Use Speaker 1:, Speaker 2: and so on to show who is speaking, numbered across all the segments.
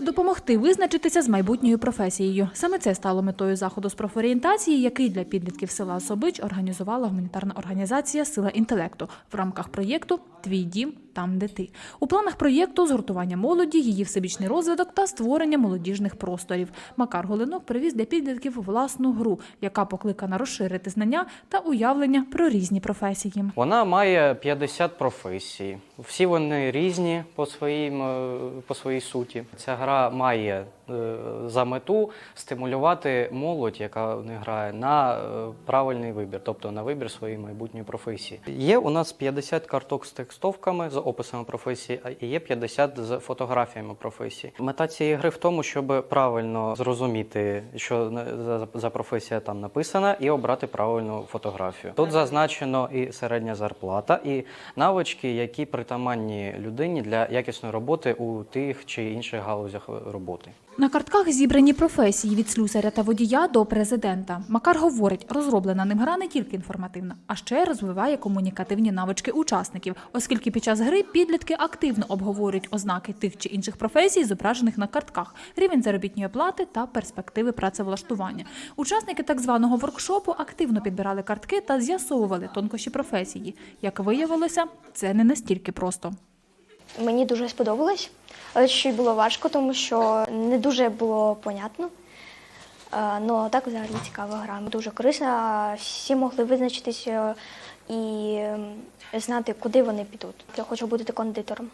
Speaker 1: Допомогти визначитися з майбутньою професією. Саме це стало метою заходу з профорієнтації, який для підлітків села Собич організувала гуманітарна організація Сила інтелекту в рамках проєкту Твій дім там, де ти. У планах проєкту згуртування молоді, її всебічний розвиток та створення молодіжних просторів. Макар Голинок привіз для підлітків власну гру, яка покликана розширити знання та уявлення про різні професії.
Speaker 2: Вона має 50 професій. Всі вони різні по, своїм, е, по своїй суті. Ця гра має за мету стимулювати молодь, яка не грає, на е, правильний вибір, тобто на вибір своєї майбутньої професії. Є у нас 50 карток з текстовками з описами професії, а є 50 з фотографіями професії. Мета цієї гри в тому, щоб правильно зрозуміти, що за професія там написана, і обрати правильну фотографію. Тут зазначено і середня зарплата, і навички, які притаманні людині для якісної роботи у тих чи інших галузях роботи.
Speaker 1: На картках зібрані професії від слюсаря та водія до президента. Макар говорить, розроблена ним гра не тільки інформативна, а ще розвиває комунікативні навички учасників, оскільки під час гри підлітки активно обговорюють ознаки тих чи інших професій, зображених на картках, рівень заробітної плати та перспективи працевлаштування. Учасники так званого воркшопу активно підбирали картки та з'ясовували тонкощі професії. Як виявилося, це не настільки просто.
Speaker 3: Мені дуже сподобалось, але ще й було важко, тому що не дуже було понятно. Е, Ну, так взагалі цікава гра. Дуже корисна. Всі могли визначитися і ем, знати, куди вони підуть. Я хочу бути кондитером.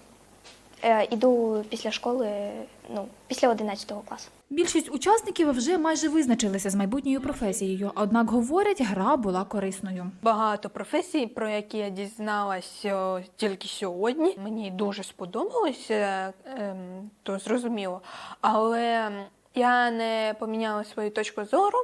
Speaker 3: Е, Іду після школи, ну, після 11 класу.
Speaker 1: Більшість учасників вже майже визначилися з майбутньою професією, однак говорять, гра була корисною.
Speaker 4: Багато професій, про які я дізналася тільки сьогодні. Мені дуже сподобалося, ем, то зрозуміло. Але я не поміняла свою точку зору.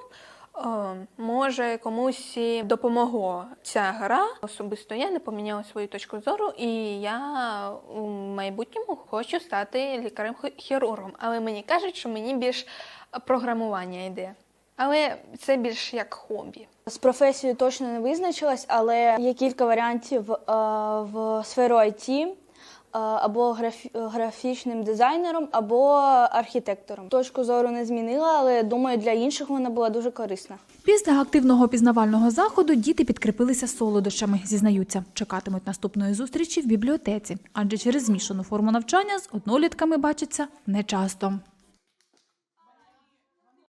Speaker 4: Ем, Може, комусь допомогло ця гра. Особисто я не поміняла свою точку зору, і я у майбутньому хочу стати лікарем-хірургом. Але мені кажуть, що мені більш програмування йде. Але це більш як хобі.
Speaker 5: З професією точно не визначилась, але є кілька варіантів е, в сферу IT, е, або графі- графічним дизайнером, або архітектором. Точку зору не змінила, але думаю, для інших вона була дуже корисна.
Speaker 1: Після активного пізнавального заходу діти підкріпилися солодощами, зізнаються, чекатимуть наступної зустрічі в бібліотеці, адже через змішану форму навчання з однолітками бачиться нечасто.